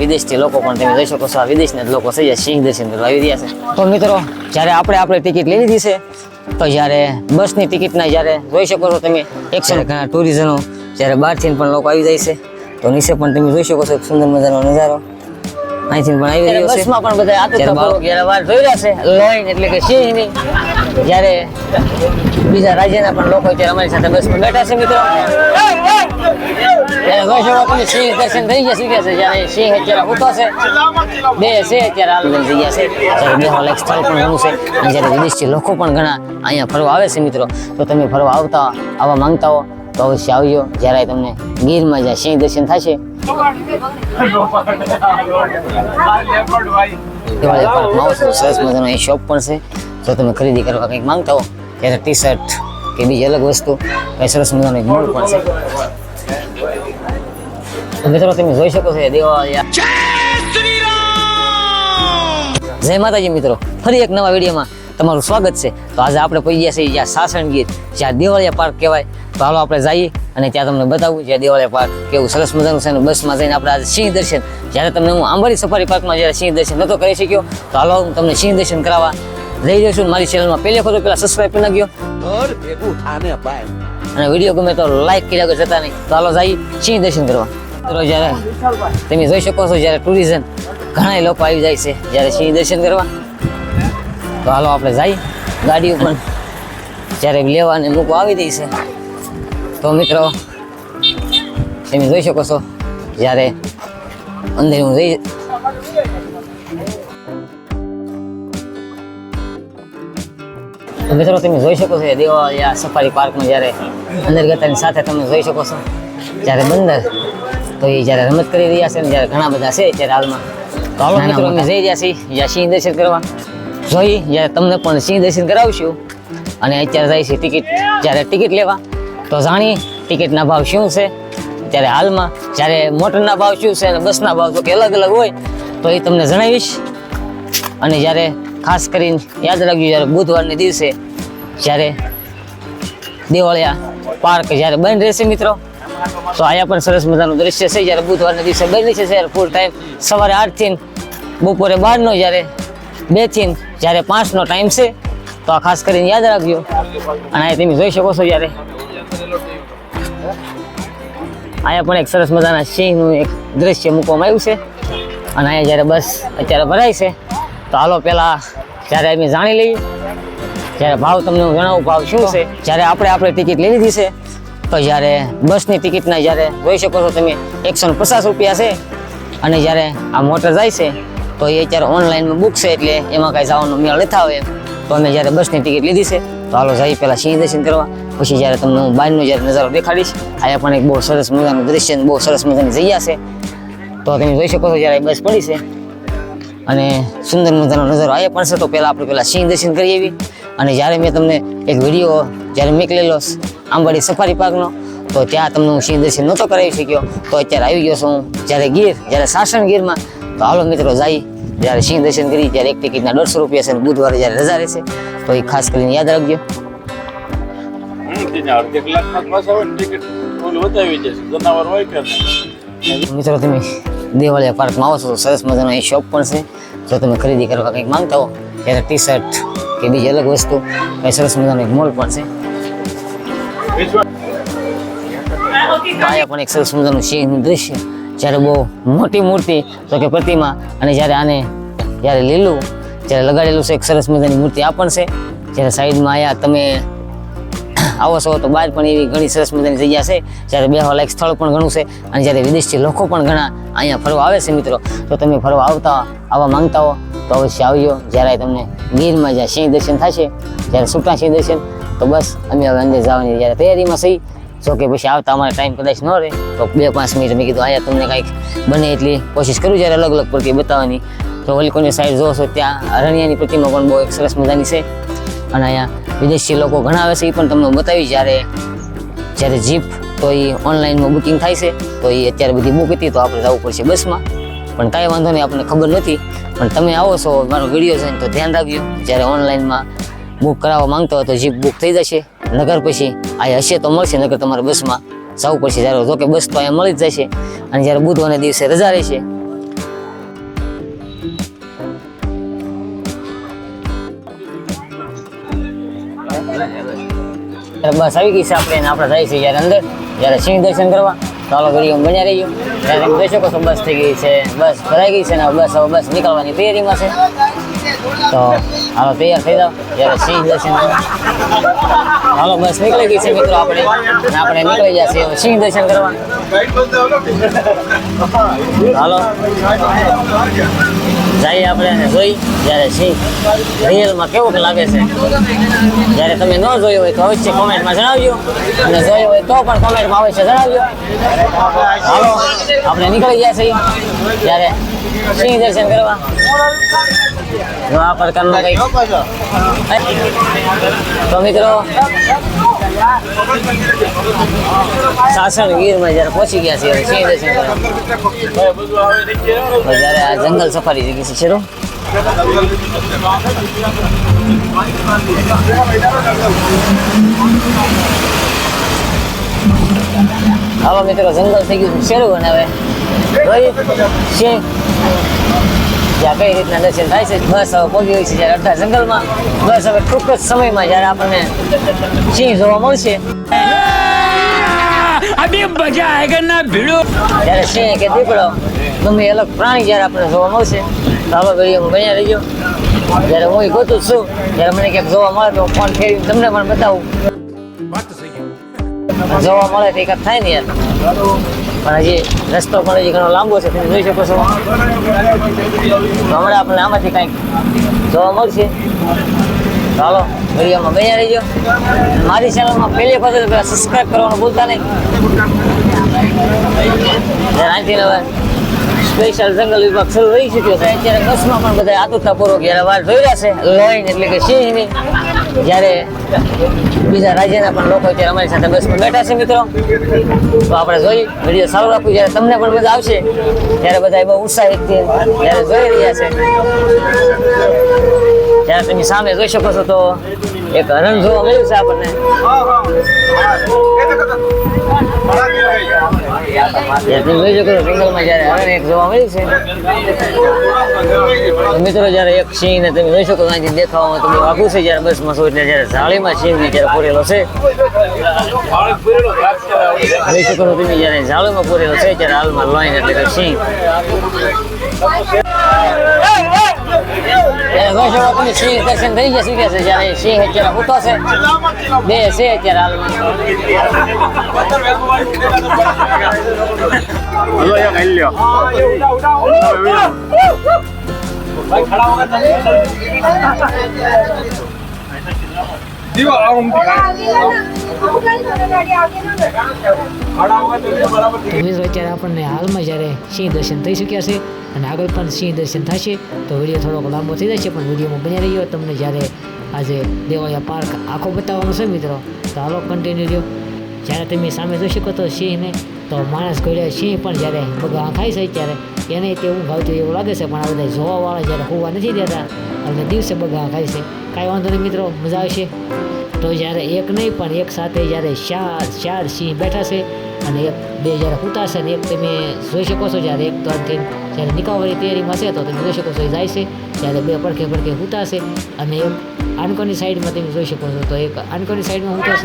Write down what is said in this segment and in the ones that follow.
વિદેશથી લોકો પણ તમે જોઈ શકો છો. આ વિદેશના લોકો છે જે સિંહ દર્શન કરવા આવી રહ્યા છે. તો મિત્રો જ્યારે આપણે આપણે ટિકિટ લઈ લીધી છે તો જ્યારે બસની ટિકિટના જ્યારે જોઈ શકો છો તમે એકસો ને ઘણા ટુરિઝમો જ્યારે બહારથી પણ લોકો આવી જાય છે. તો નીચે પણ તમે જોઈ શકો છો એક સુંદર મજાનો નજારો. અહીંથી પણ આવી રહ્યો છે. બસમાં પણ બધા જ્યારે જોઈ રહ્યા છે લોઈન એટલે કે સિંહની. જ્યારે બીજા રાજ્યના પણ લોકો અત્યારે અમારી સાથે બસમાં બેઠા છે મિત્રો. ત્યારે તમે સિંહ દર્શન થઈ ગયા શીખ્યા છે. જ્યારે સિંહ અત્યારે ઉતો બે છે. અત્યારે બે સ્થળ પણ ઘણું છે. અને જ્યારે વિદેશથી લોકો પણ ઘણા અહીંયા ફરવા આવે છે મિત્રો. તો તમે ફરવા આવતા, આવવા માંગતા હો, તો અવશ્ય આવજો. જ્યારે તમને ગીરમાં જ્યાં સિંહ દર્શન થશે દિવાળી પાર્કમાં સરસ મજાનો એ શોપ પણ છે. જો તમે ખરીદી કરવા કંઈક માંગતા હો ત્યારે ટી શર્ટ કે બીજી અલગ વસ્તુ, કંઈ સરસ મજાનો એક મૂળ પણ છે. મિત્રો, તમે જોઈ શકો છો દિવાળી જય માતાજી મિત્રો, ફરી એક નવા વિડીયોમાં તમારું સ્વાગત છે. તો આજે આપણે પહોંચી ગયા છીએ જ્યાં સાસણ ગીર, જ્યાં દેવાળિયા પાર્ક કહેવાય. તો હાલો આપણે જઈએ અને ત્યાં તમને બતાવું જ્યાં દેવાળિયા પાર્ક કેવું સરસ મજાનું છે અને બસમાં જઈને આપણે આજે સિંહ દર્શન. જ્યારે તમને હું આંબાડી સફારી પાર્કમાં જ્યારે સિંહ દર્શન નહોતો કરી શક્યો, તો હાલો હું તમને સિંહ દર્શન કરાવવા લઈ જઈશું મારી ચેનલમાં પહેલી વખત પેલા સબસ્ક્રાઇબ કરી નાખ્યો અને વીડિયો ગમે તો લાઈક કર્યા કરો જતા નહીં. તો હાલો જઈ સિંહ દર્શન કરવા? તો જ્યારે તમે જોઈ શકો છો જ્યારે ટુરિઝમ ઘણા લોકો આવી જાય છે જ્યારે સિંહ દર્શન કરવા? તો હાલો આપણે જઈ ગાડી ઉપર. જ્યારે લેવા અને મૂકો આવી દઈ છે. તો મિત્રો તમે જોઈ શકો છો જ્યારે અંદર હું જઈ મિત્રો તમે જોઈ શકો છો દેવાળિયા સફારી પાર્કમાં જ્યારે અંદર ગતાની સાથે તમે જોઈ શકો છો. જ્યારે બંદર તો એ જ્યારે રમત કરી રહ્યા છે ને જ્યારે ઘણા બધા છે ત્યારે હાલમાં. તો હાલો મિત્રો અમે જઈ રહ્યા છીએ. જ્યાં સિંહ દર્શન કરવા. જોઈ જ્યારે તમને પણ સિંહ દર્શન કરાવશું. અને અત્યારે જાય છે ટિકિટ જ્યારે ટિકિટ લેવા તો જાણી ટિકિટના ભાવ શું છે. ત્યારે હાલમાં જ્યારે મોટરના ભાવ શું છે અને બસના ભાવ તો કે અલગ અલગ હોય તો એ તમને જણાવીશ. અને જ્યારે ખાસ કરીને યાદ રાખજો જ્યારે બુધવારને દિવસે જ્યારે દેવળિયા પાર્ક જ્યારે બંધ રહેશે મિત્રો, તો અહીંયા પણ સરસ મજાનું દ્રશ્ય છે. જ્યારે બુધવારના દિવસે બંધ છે ત્યારે ફૂલ ટાઈમ સવારે આઠથી બપોરે બારનો, જ્યારે બેથી જ્યારે પાંચનો ટાઈમ છે, તો આ ખાસ કરીને યાદ રાખજો. અને અહીંયા તમે જોઈ શકો છો જ્યારે અહીંયા પણ એક સરસ મજાના સિંહનું એક દ્રશ્ય મૂકવામાં આવ્યું છે. અને અહીંયા જ્યારે બસ અત્યારે ભરાય છે, તો હાલો પહેલાં જ્યારે અમે જાણી લઈએ જ્યારે ભાવ તમને હું જણાવું ભાવ શું છે? જ્યારે આપણે આપણે ટિકિટ લઈ લીધી છે તો જ્યારે બસની ટિકિટના જ્યારે જોઈ શકો છો તમે એકસો પચાસ રૂપિયા છે. અને જ્યારે આ મોટર જાય છે તો એ અત્યારે ઓનલાઈનમાં બુક છે એટલે એમાં કાંઈ જવાનો મેળ નથી આવે. એમ. તો અમે જ્યારે બસની ટિકિટ લીધી છે તો હાલો જઈ પહેલાં સિંહ દર્શન કરવા. પછી જ્યારે તમને હું બહારનો જ્યારે નજારો દેખાડીશ અહીંયા પણ એક બહુ સરસ મજાનું દ્રશ્ય બહુ સરસ મજાની જગ્યા છે. તો તમે જોઈ શકો છો જ્યારે બસ પડી છે. અને સુંદર મજાનો નજારો આવ્યા પણ છે તો પહેલાં આપણે પહેલાં સિંહ દર્શન કરી આવી અને જ્યારે મેં તમને એક વીડિયો જ્યારે મોકલેલો આંબાડી સફારી પાર્કનો તો ત્યાં તમને હું સિંહ દર્શન નહોતો કરાવી શક્યો. તો અત્યારે આવી ગયો છું હું. જ્યારે ગીર જ્યારે સાસણ ગીરમાં તો હાલો મિત્રો જાય જ્યારે સિંહ દર્શન કરી ત્યારે એક ટિકિટના દોઢસો રૂપિયા છે અને બુધવારે જ્યારે રજા રહેશે તો એ ખાસ કરીને યાદ રાખજો. મિત્રો તમે દેવાળિયા પાર્કમાં આવો છો તો સરસ મજાનો અહીં શોપ પણ છે. જો તમે ખરીદી કરવા કંઈક માંગતા હો ત્યારે ટી શર્ટ કે બીજી અલગ વસ્તુ. એ સરસ મજાનો એક મોલ પણ છે. અહીંયા પણ એક સરસ મજાનું સિંહનું દૃશ્ય જ્યારે બહુ મોટી મૂર્તિ, તો કે પ્રતિમા, અને જ્યારે આને જ્યારે લીલું જ્યારે લગાડેલું છે, એક સરસ મજાની મૂર્તિ આ પણ છે. જ્યારે સાઈડમાં આયા, તમે આવો છો, તો બહાર પણ એવી ઘણી સરસ મજાની જગ્યા છે. જ્યારે બેહવા લાયક સ્થળ પણ ઘણું છે, અને જ્યારે વિદેશથી લોકો પણ ઘણા અહીંયા ફરવા આવે છે, મિત્રો. તો તમે ફરવા આવતા, આવવા માંગતા હો તો અવશ્ય આવજો જ્યારે તમને ગીરમાં જ્યાં સિંહ દર્શન થશે, જ્યારે છૂટા સિંહ દર્શન, તો બસ અમે હવે અંદર જવાની જ્યારે તૈયારીમાં સહી. જો કે પછી આવતા અમારે ટાઈમ કદાચ ન રહે, તો બે પાંચ મિનિટ મેં કીધું અહીંયા તમને કાંઈક બને એટલી કોશિશ કરું જ્યારે અલગ અલગ પ્રતિ બતાવવાની. તો ઓલિકોની સાઈડ જોશો ત્યાં અરણ્યાની પ્રતિમા પણ બહુ એક સરસ મજાની છે. અને અહીંયા વિદેશી લોકો ઘણા આવે છે, એ પણ તમને બતાવી જ્યારે જ્યારે જીપ, તો એ ઓનલાઈનમાં બુકિંગ થાય છે, તો એ અત્યારે બધી બુક હતી, તો આપણે જવું પડશે બસમાં. પણ કાંઈ વાંધો નહીં, આપણને ખબર નથી. પણ તમે આવો છો, મારો વીડિયો જોઈને તો ધ્યાન રાખજો. જ્યારે ઓનલાઈનમાં બુક કરાવવા માંગતો હોય તો જીપ બુક થઈ જશે. નગર પછી આ હશે તો મળશે નગર તમારે બસમાં જવું પડશે. જ્યારે જોકે બસ તો અહીંયા મળી જ જશે. અને જ્યારે બુધવારના દિવસે રજા રહેશે. બસ આવી ગઈ છે આપણે આપણે જાય છે જ્યારે અંદર, જ્યારે સિંહ દર્શન કરવા. હાલો વીડિયો બન્યા રહીજો. ત્યારે શકો છો, બસ થઈ ગઈ છે. બસ ભરાઈ ગઈ છે ને બસ, હવે બસ નીકળવાની તૈયારીમાં છે. તો હાલો તૈયાર થઈ જાઓ જ્યારે સિંહ દર્શન હાલો બસ નીકળી ગઈ છે મિત્રો આપણે અને આપણે નીકળી જશે હવે સિંહ દર્શન કરવા હાલો જઈએ આપણે અને જોઈ જ્યારે સિંહ રિયલમાં કેવું લાગે છે જ્યારે તમે ન જોયું હોય તો અવશ્ય કોમેન્ટમાં જણાવજો અને જોયું હોય તો પણ કોમેન્ટમાં અવશ્ય જણાવજો હાલો આપણે નીકળી ગયા છીએ ત્યારે સિંહ દર્શન કરવા જો આ પ્રકારનો કંઈક તો મિત્રો સાસણ ગીરમાં જ્યારે પહોંચી ગયા છે સિંહ દર્શન જ્યારે આ જંગલ સફારી જગ્યા છે શરૂ આવા મિત્રો જંગલ થઈ ગયું છે. શરૂ અને હવે સિંહ જ્યાં કઈ રીતના દર્શન થાય છે બસ હવે પહોંચી ગઈ છે જ્યારે અડધા જંગલમાં બસ હવે ટૂંક જ સમયમાં જ્યારે આપણને સિંહ જોવા મળશે. મજા સિંહ કે દીપડો અલગ પ્રાણી જ્યારે આપણને જોવા મળશે. તો હવે વીડિયો બન્યા રહીજો. જ્યારે હું ગોતું છું જ્યારે મને ક્યાંક જોવા મળે ફોન ફેરી તમને પણ બતાવું. જોવા મળે તો એકાદ થાય ને યાર. પણ હજી રસ્તો પણ હજી ઘણો લાંબો છે, તમે જોઈ શકો છો. હમણાં આપણને આમાંથી કંઈક જોવા મળશે. ચાલો વિડીયોમાં બન્યા રહીજો. મારી ચેનલમાં પહેલી વખત પહેલાં સબસ્ક્રાઈબ કરવાનું ભૂલતા નહીં. અહીંથી હવે સ્પેશિયલ જંગલ વિભાગ શરૂ રહી ચૂક્યો છે. અત્યારે બસમાં પણ બધા આતુરતાપૂર્વક જ્યારે વાર જોઈ રહ્યા છે. લોઈન એટલે કે સિંહની. જ્યારે બીજા રાજ્યના પણ લોકો અત્યારે અમારી સાથે બસમાં બેઠા છે મિત્રો. તો આપણે જોઈ વીડિયો સારું રાખવું જ્યારે તમને પણ મજા આવશે, ત્યારે બધા બહુ ઉત્સાહિતથી જ્યારે જોઈ રહ્યા છે. ત્યારે તમે સામે જોઈ શકો છો તો એક હરણ જોવા મળ્યું છે આપણને. હરણ એક જોવા મળ્યું છે. મિત્રો, જ્યારે એક સિંહ ને તમે જોઈ શકો અહીંથી દેખાવામાં તો બહુ આઘું છે, જ્યારે બસમાં છો એટલે જ્યારે જાળીમાં સિંહ જ્યારે પૂરેલો છે બાળક પૂરેલો ઘાસ કરાવે છે. જોઈ શકો છો તમે જ્યારે જાળીમાં પૂરેલો છે ત્યારે હાલમાં લોઈન એટલે કે સિંહ ત્યારે જોઈ શકો તમે સિંહ દર્શન થઈ ગયા શીખે છે જ્યારે સિંહ અત્યારે ઉતો છે બે છે અત્યારે હાલમાં હલો એક હાલ લ્યો. ભાઈ ખડા વગર દીવા અત્યારે આપણને હાલમાં જ્યારે સિંહ દર્શન થઈ શક્યા છે અને આગળ પણ સિંહ દર્શન થશે, તો વીડિયો થોડોક લાંબો થઈ જશે, પણ વિડીયોમાં બની રહ્યો તમને જ્યારે આજે દેવાયા પાર્ક આખો બતાવવાનો છે મિત્રો, તો હાલો કન્ટિન્યુ રહ્યો. જ્યારે તમે સામે જોઈ શકો તો સિંહને, તો માણસ ઘોડે સિંહ પણ જ્યારે બગા ખાય છે ત્યારે એને તેવું ભાવતું એવું લાગે છે, પણ આ બધા જોવાવાળા જ્યારે હોવા નથી દેતા, અને દિવસે બગા ખાય છે. કાંઈ વાંધો નહીં મિત્રો, મજા આવશે. તો જ્યારે એક નહીં, પણ એક સાથે જ્યારે ચાર ચાર સિંહ બેઠા છે, અને એક, બે જ્યારે ઉતારશે અને એક તમે જોઈ શકો છો જ્યારે એક તો જ્યારે નિકાવવાની તૈયારીમાં છે, તો તમે જોઈ શકો છો એ જાય છે. જ્યારે બે પડખે પડખે ઉતારશે અને એક આનકોની સાઈડમાં તમે જોઈ શકો છો, તો એક આનકોની સાઈડમાં હુતા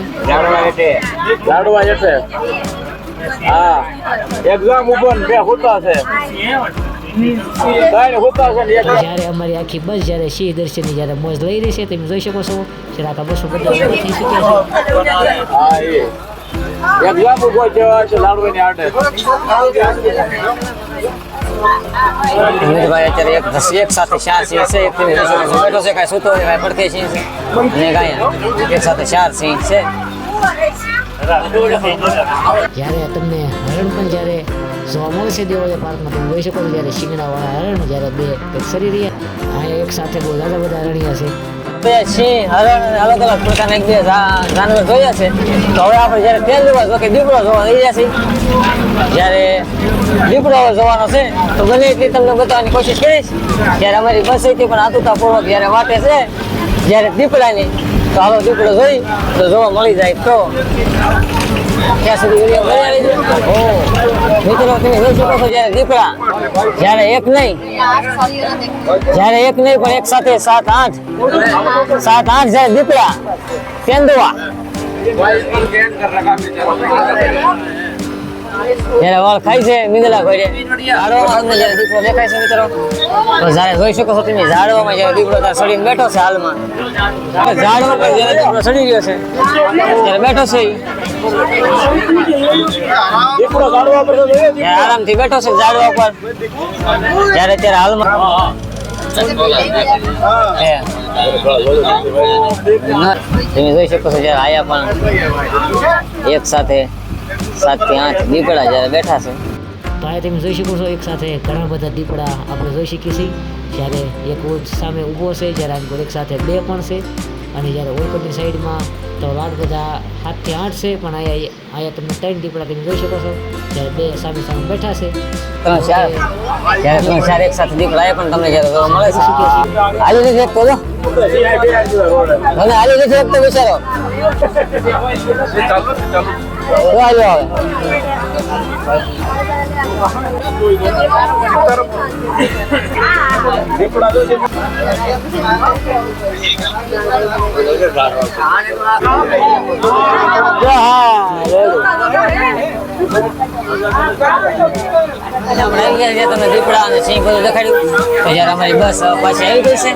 છે લાડવા એટલે લાડવા એટલે હા એક્ઝામ ઉપર ને બે હોતા છે. ત્રણ હોતા છે ને એક તો જ્યારે અમારી આખી બસ જ્યારે સિંહ દર્શનની જ્યારે મોજ લઈ રહી છે તમે જોઈ શકો છો જ્યારે આખા બસો બધા ભેગા થઈ શક્યા છે. હા એ. એક્ઝામ ઉપર જેવા છે લાડવાની આડે અમિતભાઈ અત્યારે એક એક સાથે ચાર સિંહ છે એક તમે જોઈ શકો છો બેઠો છે કાંઈ સૂતો છે કાંઈ પડખે સિંહ છે. અને કાંઈ એક સાથે ચાર સિંહ છે. જ્યારે તમને હરણ પણ જ્યારે જોવા મળશે દેવાળિયા પાર્કમાં તમે જોઈ શકો છો જ્યારે શિંગડાવાળા હરણ જ્યારે બે એક સરી રહ્યા, આ એક સાથે બહુ દાદા બધા હરણિયા છે. બે સિંહ, હરણ અને અલગ અલગ પ્રકારના એક બે જા- જાનવર જોયા છે. તો હવે આપણે જ્યારે તેલ જોવા જો કે દીપડો જોવા લઈ જશે જ્યારે દીપડો જોવાનો છે, તો બને એટલી તમને બતાવવાની કોશિશ કરીશ. જ્યારે અમારી બસ હતી પણ આતુરતાપૂર્વક જ્યારે વાટે છે, જ્યારે દીપડાની હાલો દીપડો જોઈ, તો જોવા મળી જાય તો. ત્યાં સુધી વીડિયો મિત્રો, તમે જોઈ જ્યારે દીપડા જ્યારે એક નહીં, જ્યારે એક નહીં, પણ એક સાથે સાત આઠ સાત આઠ જ્યારે દીપડા તેંદુઆ. જ્યારે વાળ ખાય છે મીંદલા ઘોડે ઝાડવામાં અંદર દીપડો દેખાય છે મિત્રો તો જ્યારે જોઈ શકો છો તમે ઝાડવામાં જ્યારે દીપડો ત્યારે સડીને બેઠો છે હાલમાં. ઝાડવા પર જ્યારે દીપડો સડી રહ્યો છે ત્યારે બેઠો છે ત્યારે આરામથી બેઠો છે ઝાડવા પર. જ્યારે અત્યારે હાલમાં. તમે જોઈ શકો છો જ્યારે આયા પણ એક સાથે સાતથી આઠ દીપડા જ્યારે બેઠા છે. ભાઈ આ તમે જોઈ શકો છો એક સાથે ઘણા બધા દીપડા આપણે જોઈ શકીએ છીએ. જ્યારે એક ઓજ સામે ઊભો છે જ્યારે આની એક સાથે બે પણ છે. અને જ્યારે ઓળકોટની સાઈડમાં તો લાડ બધા સાતથી આઠ છે પણ અહીંયા અહીંયા તમે ત્રણ દીપડા તમે જોઈ શકો છો. જ્યારે બે સામે સામે બેઠા છે. ત્રણ ચાર. જ્યારે ત્રણ ચાર એક સાથે દીપડા પણ તમને જ્યારે જોવા મળે છે. હાલી દીધી એક તો મને હાલી દીધી એક તો વિચારો. હા તમને દીપડા અને સિંહ બધું દેખાડ્યું તો અમારી બસ પાછી આવી ગઈ છે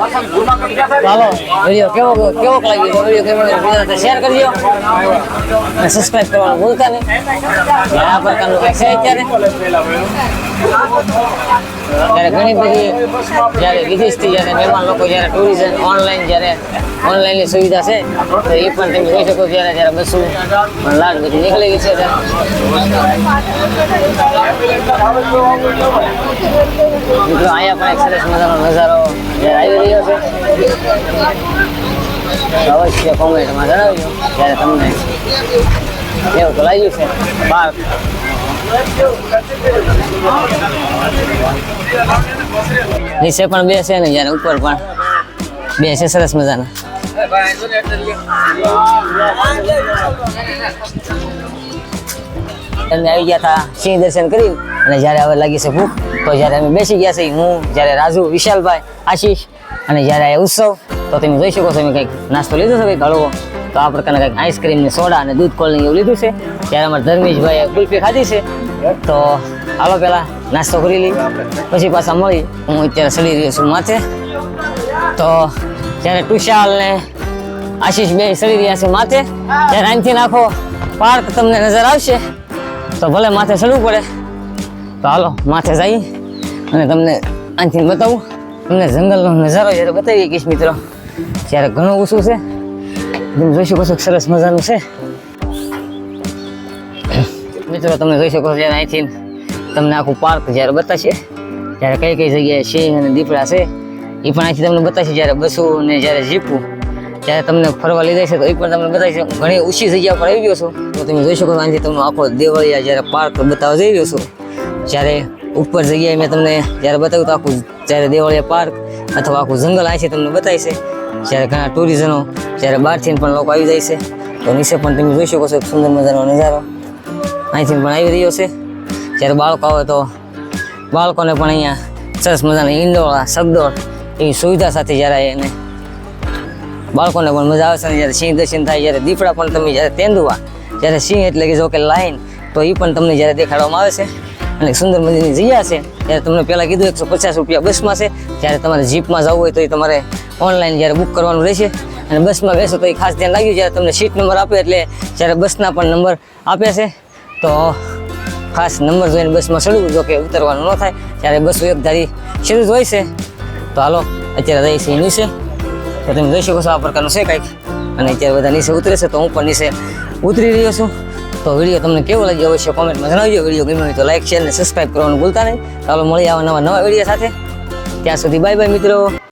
લાગ્યો શેર કરજો અને કરવાનું ભૂલતા નહીં આ પ્રકારનું કંઈક છે અત્યારે ત્યારે ઘણી બધી જ્યારે વિદેશથી જ્યારે મહેમાન લોકો જ્યારે ટુરિઝમ ઓનલાઈન જ્યારે ઓનલાઈનની સુવિધા છે, તો એ પણ તમે જોઈ શકો ત્યારે જ્યારે બસો લાડ બધી નીકળી ગઈ છે મિત્રો, અહીંયા પણ એક સરસ મજાનો નજારો જ્યારે આવી રહ્યો છે. અવશ્ય કોમેન્ટમાં જણાવજો, ત્યારે તમને એવું તો લાગ્યું છે. બાર નીચે પણ બે છે ને યાર, ઉપર પણ. બે છે, સરસ મજાના. અમે આવી ગયા હતા સિંહ દર્શન કરી અને જ્યારે હવે લાગી છે ભૂખ, તો જ્યારે અમે બેસી ગયા છે હું, જ્યારે રાજુ, વિશાલભાઈ, આશીષ, અને જ્યારે ઉત્સવ, તો તમે જોઈ શકો છો, અમે કંઈક નાસ્તો લીધો છે, કંઈક હળવો. તો આ પ્રકારના કંઈક આઈસ્ક્રીમ ને સોડા અને દૂધ કોલ્ડ એવું લીધું છે. ત્યારે અમારા ધર્મેશભાઈએ કુલ્ફી ખાધી છે. તો હાલો પહેલાં નાસ્તો કરી લઈ પછી પાછા મળી. હું અત્યારે સડી રહ્યો છું માથે. તો જ્યારે ટુશાલ ને આશીષ બે સડી રહ્યા છે માથે, ત્યારે અહીંથી નાખો પાર્ક તમને નજર આવશે. તો ભલે માથે ચડવું પડે. તો હાલો, માથે જઈ અને તમને અહીંથી બતાવું. તમને જંગલનો નજારો જ્યારે બતાવીએ કહીશ મિત્રો. જ્યારે ઘણું ઓછું છે. તમે જોઈ શકો છો સરસ મજાનું છે. મિત્રો, તમે જોઈ શકો છો જ્યારે અહીંથી તમને આખું પાર્ક જ્યારે બતાવશે ત્યારે કઈ કઈ જગ્યાએ સિંહ અને દીપડા છે, એ પણ અહીંથી તમને બતાવશે જ્યારે બસો અને જ્યારે જીપું, ત્યારે તમને ફરવા લઈ જાય છે તો એ પણ તમને બતાવશે ઘણી ઊંચી જગ્યા પર આવી ગયો છો. તો તમે જોઈ શકો છો અહીંથી તમને આખો દેવળિયા જ્યારે પાર્ક બતાવવા જઈ રહ્યો છો, જ્યારે ઉપર જગ્યાએ મેં તમને જ્યારે બતાવ્યું તો આખું જ્યારે દેવળિયા પાર્ક અથવા આખું જંગલ અહીંથી તમને બતાવી છે જ્યારે ઘણા ટુરિઝમો જ્યારે બહારથી પણ લોકો આવી જાય છે, તો નીચે પણ તમે જોઈ શકો છો એક સુંદર મજાનો નજારો. અહીંથી પણ આવી રહ્યો છે. જ્યારે બાળકો આવે તો બાળકોને પણ અહીંયા સરસ મજાના ઈંડોળા સગદોળ એવી સુવિધા સાથે જ્યારે એને બાળકોને પણ મજા આવે છે. જ્યારે સિંહ દર્શન થાય, જ્યારે દીપડા પણ તમે જ્યારે તેંદુવા, જ્યારે સિંહ એટલે કે જો કે લાઈન તો એ પણ તમને જ્યારે દેખાડવામાં આવે છે. અને સુંદર મજાની જગ્યા છે, ત્યારે તમને પહેલાં કીધું એકસો પચાસ રૂપિયા બસમાં છે. જ્યારે તમારે જીપમાં જવું હોય તો એ તમારે ઓનલાઈન જ્યારે બુક કરવાનું રહેશે. અને બસમાં બેસો તો એ ખાસ ધ્યાન રાખ્યું જ્યારે તમને સીટ નંબર આપે એટલે જ્યારે બસના પણ નંબર આપે છે, તો ખાસ નંબર જોઈને બસમાં ચડવું, જો કે ઉતરવાનું ન થાય. ત્યારે બસો એક ધારી શરૂ જ હોય છે, તો હાલો, અત્યારે રહી છે નીચે. તો તમે જોઈ શકો છો આ પ્રકારનું છે કંઈક. અને અત્યારે બધા નીચે ઉતરે છે, તો હું પણ નીચે ઉતરી રહ્યો છું. તો વીડિયો તમને કેવો લાગ્યો અવશ્ય કોમેન્ટમાં જણાવજો. વીડિયો ગમ્યો હોય તો લાઈક શેર અને સબસ્ક્રાઈબ કરવાનું ભૂલતા નહીં. ચાલો મળી આવા નવા નવા વીડિયો સાથે. ત્યાં સુધી બાય બાય મિત્રો.